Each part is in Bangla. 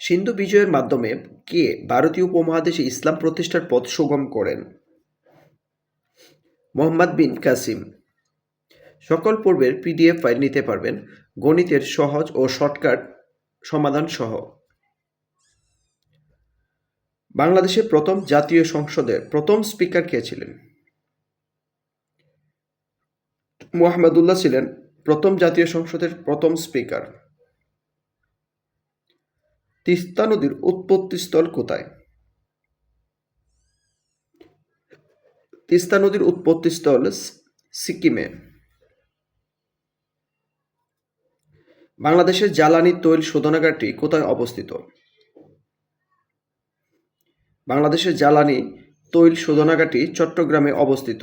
সিন্ধু বিজয়ের মাধ্যমে কে ভারতীয় উপমহাদেশে ইসলাম প্রতিষ্ঠার পথ সুগম করেন? মোহাম্মদ বিন কাসিম। সকল পূর্বের পিডিএফ ফাইল নিতে পারবেন। গণিতের সহজ ও শর্টকাট সমাধান সহ বাংলাদেশের প্রথম জাতীয় সংসদের প্রথম স্পিকার কে ছিলেন? মোহাম্মদুল্লাহ ছিলেন প্রথম জাতীয় সংসদের প্রথম স্পিকার। তিস্তা নদীর উৎপত্তিস্থল কোথায়? তিস্তা নদীর উৎপত্তিস্থল সিকিমে। বাংলাদেশের জ্বালানি তৈল শোধনাগারটি কোথায় অবস্থিত? বাংলাদেশের জ্বালানি তৈল শোধনাগারটি চট্টগ্রামে অবস্থিত।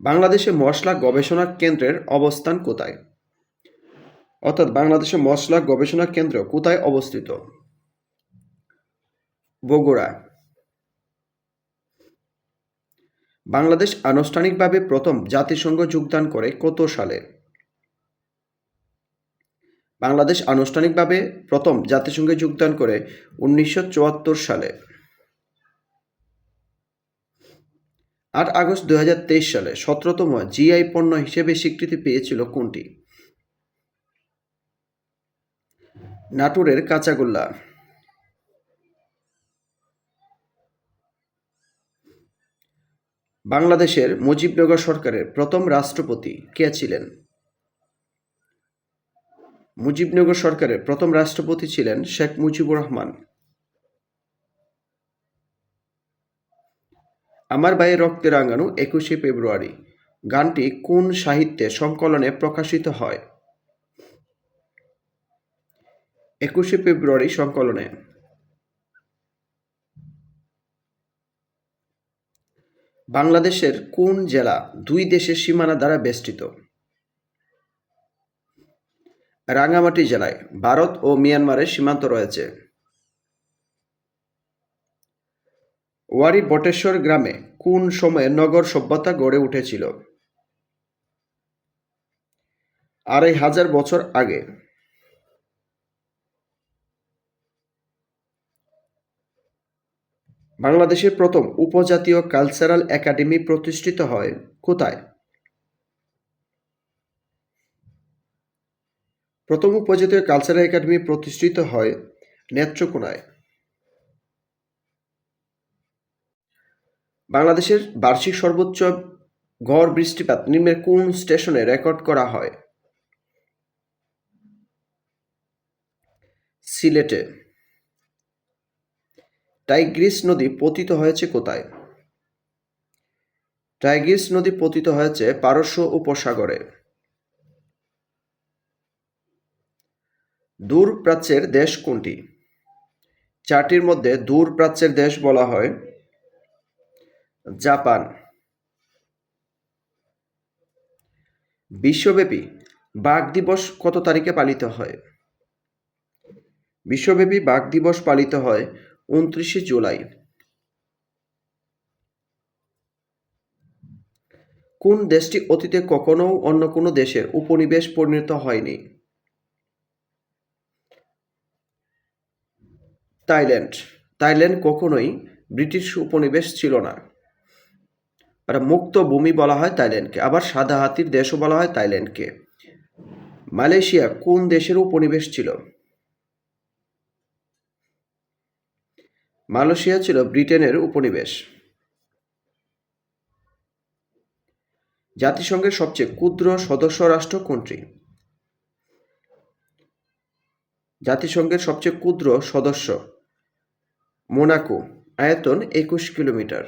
বাংলাদেশে মশলা গবেষণা কেন্দ্রের অবস্থান কোথায়? অর্থাৎ বাংলাদেশে মশলা গবেষণা কেন্দ্র কোথায় অবস্থিত? বগুড়া। বাংলাদেশ আনুষ্ঠানিকভাবে প্রথম জাতিসংঘ যোগদান করে কত সালে? বাংলাদেশ আনুষ্ঠানিকভাবে প্রথম জাতিসংঘে যোগদান করে উনিশশো চুয়াত্তর সালে। আট আগস্ট দু হাজার তেইশ সালে সতেরোতম জিআই পণ্য হিসেবে স্বীকৃতি পেয়েছিল কোনটি? নাটোরের কাঁচাগোল্লা। বাংলাদেশের মুজিবনগর সরকারের প্রথম রাষ্ট্রপতি কে ছিলেন? মুজিবনগর সরকারের প্রথম রাষ্ট্রপতি ছিলেন শেখ মুজিবুর রহমান। আমার ভাইয়ের রক্তে রাঙানো একুশে ফেব্রুয়ারি গানটি কোন সাহিত্যে সংকলনে প্রকাশিত হয়? একুশে ফেব্রুয়ারি সংকলনে। বাংলাদেশের কোন জেলা দুই দেশের সীমানা দ্বারা বেষ্টিত? রাঙ্গামাটি জেলায় ভারত ও মিয়ানমারের সীমান্ত রয়েছে। ওয়ারি বটেশ্বর গ্রামে কোন সময়ে নগর সভ্যতা গড়ে উঠেছিল? আড়াই হাজার বছর আগে বাংলাদেশের প্রথম উপজাতীয় কালচারাল একাডেমি প্রতিষ্ঠিত হয় কোথায়? প্রথম উপজাতীয় কালচারাল একাডেমি প্রতিষ্ঠিত হয় নেত্রকোনায়। বাংলাদেশের বার্ষিক সর্বোচ্চ গড় বৃষ্টিপাত নিম্নের কোন স্টেশনে রেকর্ড করা হয়? সিলেটে। টাইগ্রিস নদী পতিত হয়েছে কোথায়? টাইগ্রিস নদী পতিত হয়েছে পারস্য উপসাগরে। দূর প্রাচ্যের দেশ কোনটি? চারটির মধ্যে দূর প্রাচ্যের দেশ বলা হয় জাপান। বিশ্বব্যাপী বাঘ দিবস কত তারিখে পালিত হয়? বিশ্বব্যাপী বাঘ দিবস পালিত হয় উনত্রিশে জুলাই। কোন দেশটি অতীতে কখনো অন্য কোনো দেশের উপনিবেশ পরিণত হয়নি? থাইল্যান্ড। থাইল্যান্ড কখনোই ব্রিটিশ উপনিবেশ ছিল না। আর মুক্ত ভূমি বলা হয় থাইল্যান্ডকে, আবার সাদা হাতির দেশও বলা হয় থাইল্যান্ডকে। মালয়েশিয়া কোন দেশের উপনিবেশ ছিল? মালয়েশিয়া ছিল ব্রিটেনের উপনিবেশ। জাতিসংঘের সবচেয়ে ক্ষুদ্র সদস্য রাষ্ট্র কোনটি? জাতিসংঘের সবচেয়ে ক্ষুদ্র সদস্য মোনাকো, আয়তন একুশ কিলোমিটার।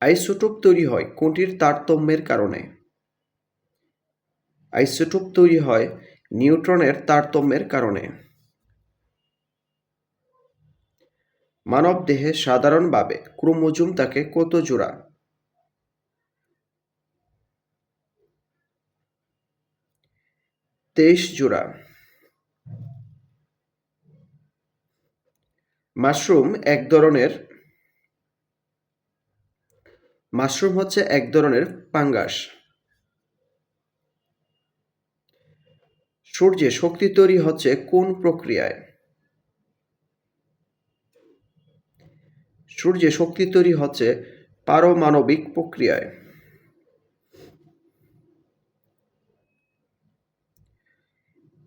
আইসোটোপ তৈরি হয় কোনটির তারতম্যের কারণে? আইসোটোপ তৈরি হয় নিউট্রনের তারতম্যের কারণে। মানব দেহে সাধারণভাবে ক্রোমোজোম থাকে কত জোড়া? তেইশ জোড়া। মাশরুম এক ধরনের, মাশরুম হচ্ছে এক ধরনের পাঙ্গাস। সূর্যে শক্তি তৈরি হচ্ছে কোন প্রক্রিয়ায়? সূর্যে শক্তি তৈরি হচ্ছে পারমাণবিক প্রক্রিয়ায়।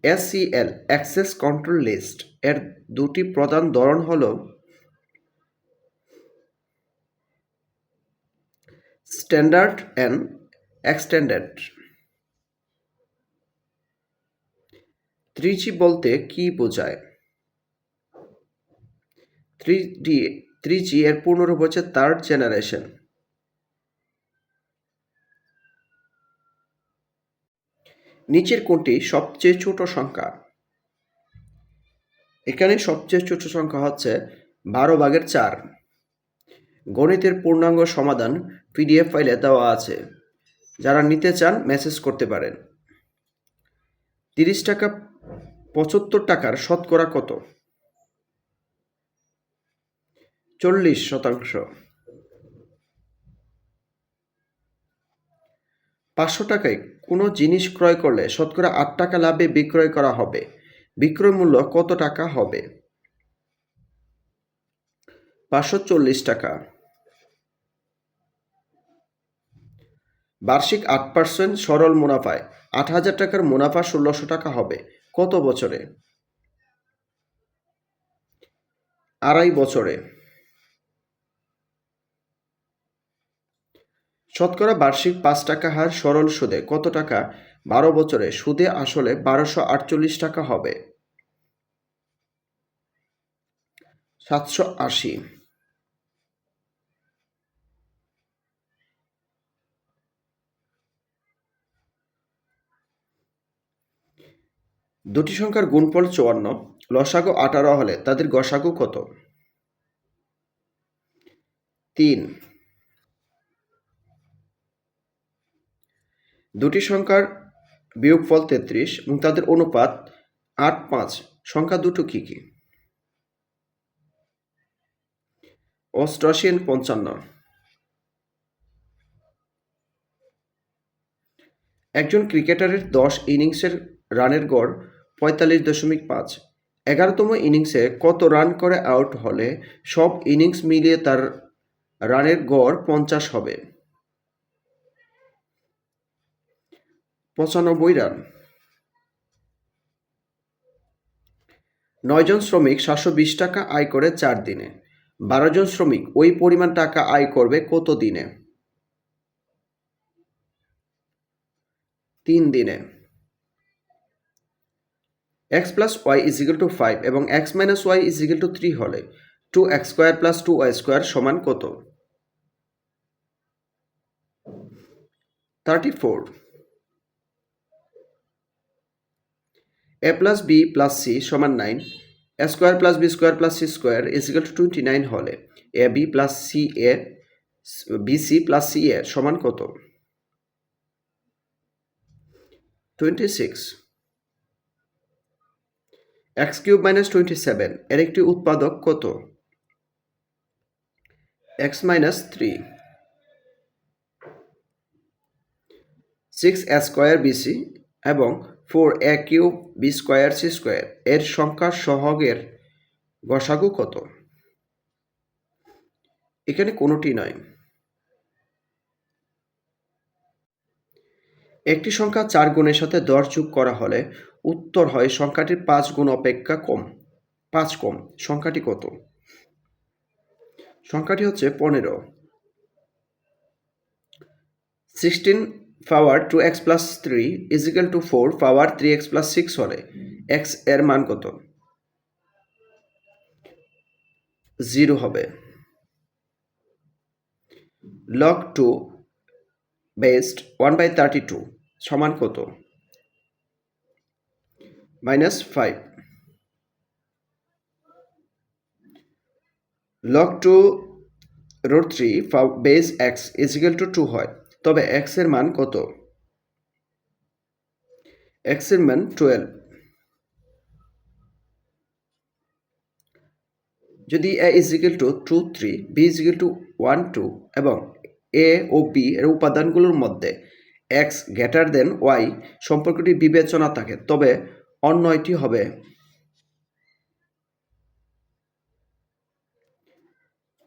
এসিএল অ্যাক্সেস কন্ট্রোল লিস্ট এর দুটি প্রধান ধরন হল স্ট্যান্ডার্ড অ্যান্ড এক্সটেন্ডেড থ্রি বলতে কি বোঝায়? থ্রি থ্রি জি এর পূর্ণরূপ হচ্ছে থার্ড জেনারেশন নিচের কোনটি? সবচেয়ে ছোট সংখ্যা। এখানে সবচেয়ে ছোট সংখ্যা হচ্ছে বারো ভাগের চার। গণিতের পূর্ণাঙ্গ সমাধান পিডিএফ ফাইলে দেওয়া আছে। যারা নিতে চান মেসেজ করতে পারেন। তিরিশ টাকা, পঁচাত্তর টাকার শতকরা কত? চল্লিশ শতাংশ। পাঁচশো টাকায় কোনো জিনিস ক্রয় করলে শতকরা আট টাকা লাভে বিক্রয় করা হবে। বিক্রয় মূল্য কত টাকা হবে? পাঁচশো চল্লিশ টাকা। বার্ষিক আট পার্সেন্ট সরল মুনাফায় আট হাজার টাকার মুনাফা ষোলোশো টাকা হবে। কত বছরে? আড়াই বছরে। শতকরা বার্ষিক পাঁচ টাকা হার সরল সুদে কত টাকা? বারো বছরে সুদে আসলে বারোশো আটচল্লিশ টাকা হবে। সাতশো আশি। দুটি সংখ্যার গুণফল চুয়ান্ন। লসাগু আঠারো হলে তাদের গসাগু কত? তিন। দুটি সংখ্যার বিয়োগফল তেত্রিশ এবং তাদের অনুপাত আট পাঁচ। সংখ্যা দুটো কি কি? অষ্টআশি পঞ্চান্ন। একজন ক্রিকেটারের দশ ইনিংসের রানের গড় পঁয়তাল্লিশ দশমিক পাঁচ। এগারোতম ইনিংসে কত রান করে আউট হলে সব ইনিংস মিলিয়ে তার রানের গড় পঞ্চাশ হবে? পঁচানব্বই রান। নয়জন শ্রমিক সাতশো বিশ টাকা আয় করে চার দিনে। বারো জন শ্রমিক ওই পরিমাণ টাকা আয় করবে কত দিনে? তিন দিনে। X plus Y is equal to five এবং X minus Y is equal to three হলে two X square plus two Y square সমান কত? Thirty four. A plus B plus C সমান nine A square plus B square plus C square is equal to twenty nine হলে A B plus C A B C plus C A সমান কত? Twenty six X cube minus twenty seven এর একটি উৎপাদক কত? X minus three six square BC এবং four A cube B square C square. এর সংখ্যা সহগের গসাগু কত? এখানে কোনোটি নয়। একটি সংখ্যা চার গুণের সাথে দশ যোগ করা হলে উত্তর হয় সংখ্যাটির পাঁচ গুণ অপেক্ষা কম। পাঁচ কম। সংখ্যাটি কত? সংখ্যাটি হচ্ছে পনেরো। Sixteen power two X plus three is equal two four power three X plus six হলে এক্সের মান কত? জিরো হবে। Log two based one by thirty two সমান কত? Minus five log two root three base X is equal two two হয়। তবে এক্সের মান কত? এক্সের মান টুয়েলভ যদি A is equal two two three B is equal two one two এবং এ ও বি এর উপাদানগুলোর মধ্যে এক্স গ্রেটার দেন ওয়াই সম্পর্কটি বিবেচনা থাকে, তবে অন্যটি হবে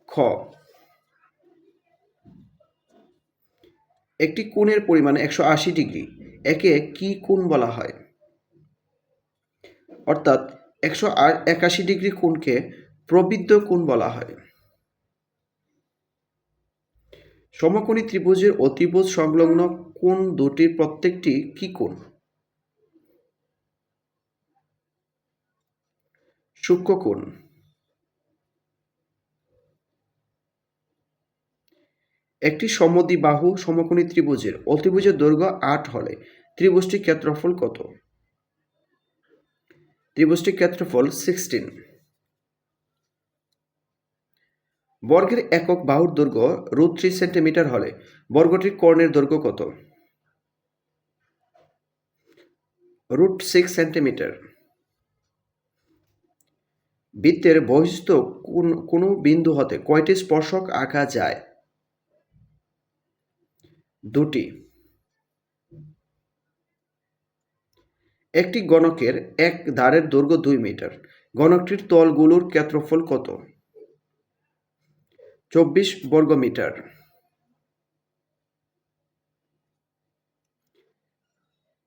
খ। একটি কোণের পরিমাণ একশো আশি ডিগ্রি, একে কি কোণ বলা হয়? অর্থাৎ একশো একাশি ডিগ্রি কোণকে প্রবৃদ্ধ কোণ বলা হয়। সমকোণী ত্রিভুজের অতিভুজ সংলগ্ন কোণ দুটির প্রত্যেকটি কি কোণ? সূক্ষ্ম কোণ। একটি সমদ্বিবাহু সমকোণী ত্রিভুজের অতিভুজের দৈর্ঘ্য আট হলে ত্রিভুজটির ক্ষেত্রফল কত? ত্রিভুজটির ক্ষেত্রফল সিক্সটিন বর্গের একক বাহুর দৈর্ঘ্য রুট থ্রি সেন্টিমিটার হলে বর্গটির কর্ণের দৈর্ঘ্য কত? Root six centimetre. বৃত্তের বহিস্থ কোন কোনো বিন্দু হতে কয়টি স্পর্শক আঁকা যায়? দুটি। একটি গণকের এক ধারের দৈর্ঘ্য দুই মিটার। গণকটির তলগুলোর ক্ষেত্রফল কত? চব্বিশ বর্গ মিটার।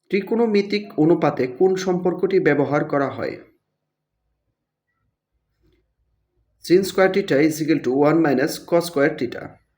ত্রিকোণমিতিক অনুপাতে কোন সম্পর্কটি ব্যবহার করা হয়? sin square theta equal to one minus cos square theta